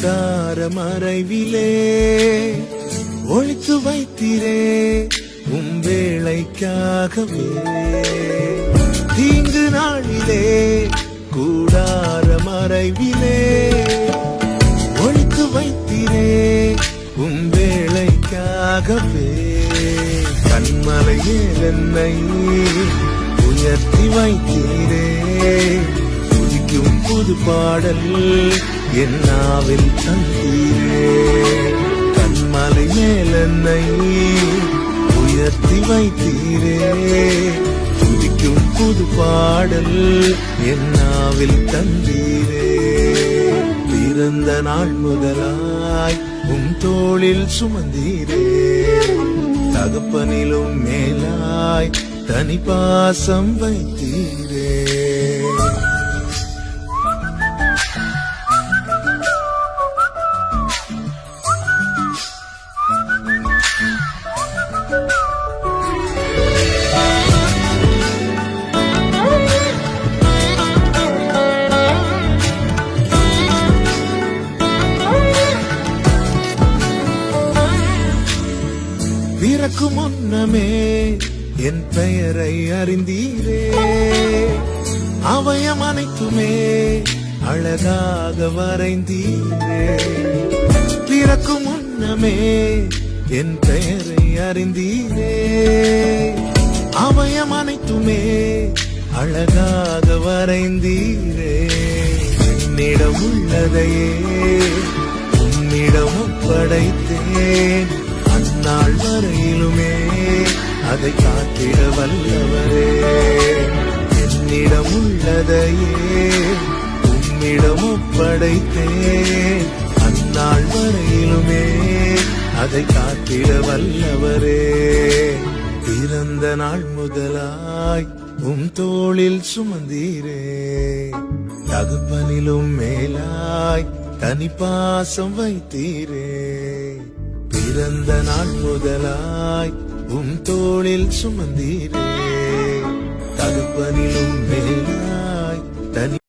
கூடார மறைவிலே ஒழித்து வைத்திரே உம் வேளைக்காகவே. தீங்கு நாளிலே கூடார மறைவிலே ஒழித்து வைத்திரே உம் வேளைக்காகவே. கண்மலையில் என்னை உயர்த்தி வைத்தீரே துதிக்கும் புது பாடல் என் நாவில் தந்தீரே கண்மலை மேல் என்னை உயர்த்தி வைத்தீரே. துதிக்கும் புது பாடல் என் நாவில் தந்தீரே. பிறந்த நாள் முதலாய் உம் தோளில் சுமந்தீரே. தகப்பனிலும் மேலாய் தனி பாசம் வைத்தீரே. முன்னமே என் பெயரை அறிந்தீரே. அவயம் அனைத்துமே அழகாக வரைந்தீரே. பிறக்கும் முன்னமே என் பெயரை அறிந்தீரே. அவயம் அனைத்துமே அழகாக வரைந்தீரே. என்னிடம் உள்ளதையே உன்னிடம் படைத்தேன் அந்நாள் வரையிலுமே அதை காத்திட வல்லவரே. என்னிடம் உள்ளதையே உம்மிடம் ஒப்படைத்தேன். அந்நாள் வரையிலுமே அதை காத்திட வல்லவரே. பிறந்த நாள் முதலாய் உம் தோளில் சுமந்தீரே. தகுப்பனிலும் மேலாய் தனி பாசம் வைத்தீரே. பிறந்த நாள் முதலாய் உம் தோளில் சுமந்தீரே. தகுப்பனிலும் மேலாய் தனி